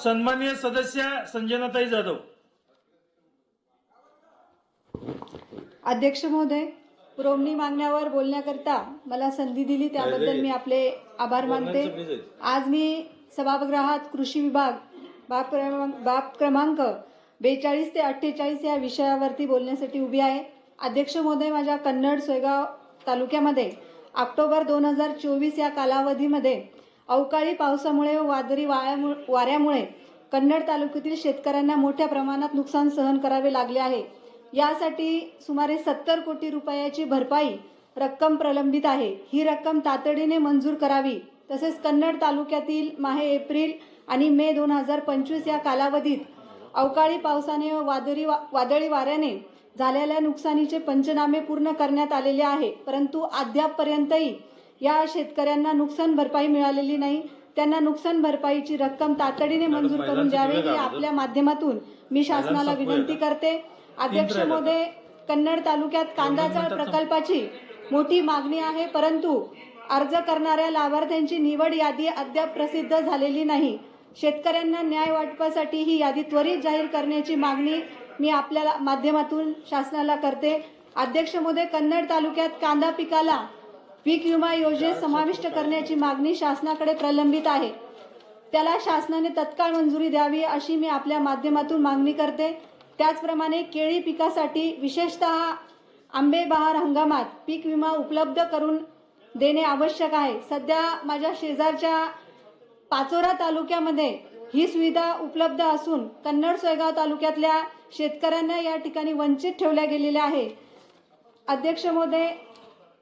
सन्मान्य सदस्य संजनाताई जाधव. अध्यक्ष महोदय पुरवणी मागण्यावर बोलण्याकरता मला संधी दिली त्याबद्दल मी आपले आभार मानते. आज मी सभागृहात कृषी विभाग बाब क्रमांक बाब क्रमांक बेचाळीस ते अठ्ठेचाळीस या विषयावरती बोलण्यासाठी उभी आहे. अध्यक्ष महोदय माझ्या कन्नड सोयगाव तालुक्यामध्ये ऑक्टोबर दोन हजार चोवीस या कालावधीमध्ये अवकाळी पावसामुळे व वादळी वाऱ्यामुळे वाऱ्यामुळे कन्नड तालुक्यातील शेतकऱ्यांना मोठ्या प्रमाणात नुकसान सहन करावे लागले आहे. यासाठी सुमारे सत्तर कोटी रुपयाची भरपाई रक्कम प्रलंबित आहे. ही रक्कम तातडीने मंजूर करावी. तसेच कन्नड तालुक्यातील माहे एप्रिल आणि मे दोन हजार पंचवीस या कालावधीत अवकाळी पावसाने व वादळी वा- वादळी वाऱ्याने झालेल्या नुकसानीचे पंचनामे पूर्ण करण्यात आलेले आहे. परंतु अद्यापपर्यंतही या शेतकऱ्यांना नुकसान भरपाई मिळालेली नाही. त्यांना नुकसान भरपाईची रक्कम तातडीने मंजूर करून द्यावे ही आपल्या माध्यमातून मी शासनाला विनंती करते. अध्यक्ष महोदय कन्नड तालुक्यात कांदाचाळ प्रकल्पाची मोठी मागणी आहे परंतु अर्ज करणाऱ्या लाभार्थ्यांची निवड यादी अद्याप प्रसिद्ध झालेली नाही. शेतकऱ्यांना न्याय वाटपासाठी ही यादी त्वरित जाहीर करण्याची मागणी मी आपल्या माध्यमातून शासनाला करते. अध्यक्ष महोदय कन्नड तालुक्यात कांदा पिकाला पीक विमा योजनेत समाविष्ट करण्याची मागणी शासनाकडे प्रलंबित आहे. त्याला शासनाने तत्काळ मंजुरी द्यावी अशी मी आपल्या माध्यमातून मागणी करते. त्याचप्रमाणे केळी पिकासाठी विशेषतः आंबे बहार हंगामात पीक विमा उपलब्ध करून देणे आवश्यक आहे. सध्या माझ्या शेजारच्या पाचोरा तालुक्यामध्ये ही सुविधा उपलब्ध असून कन्नड सोयगाव तालुक्यातल्या शेतकऱ्यांना या ठिकाणी वंचित ठेवल्या गेलेल्या आहे. अध्यक्ष महोदय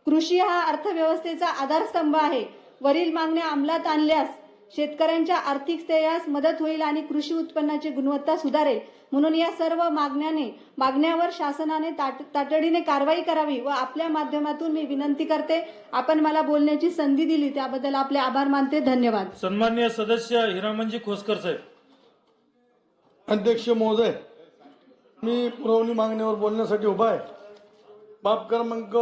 कृषी हा अर्थव्यवस्थेचा आधारस्तंभ आहे. वरील मागण्या अंमलात आणल्यास शेतकऱ्यांच्या आर्थिक स्थैर्यास मदत होईल आणि कृषी उत्पन्नाची गुणवत्ता सुधारेल. म्हणून या सर्व मागण्याने मागण्यावर शासनाने ताट- तातडीने कारवाई करावी व आपल्या माध्यमातून मी विनंती करते. आपण मला बोलण्याची संधी दिली त्याबद्दल आपले आभार मानते. धन्यवाद. सन्मान्य सदस्य हिरामनजी खोसकर साहेब. अध्यक्ष महोदय मी पुरवणी मागण्यावर बोलण्यासाठी उभा आहे. बाब क्रमांक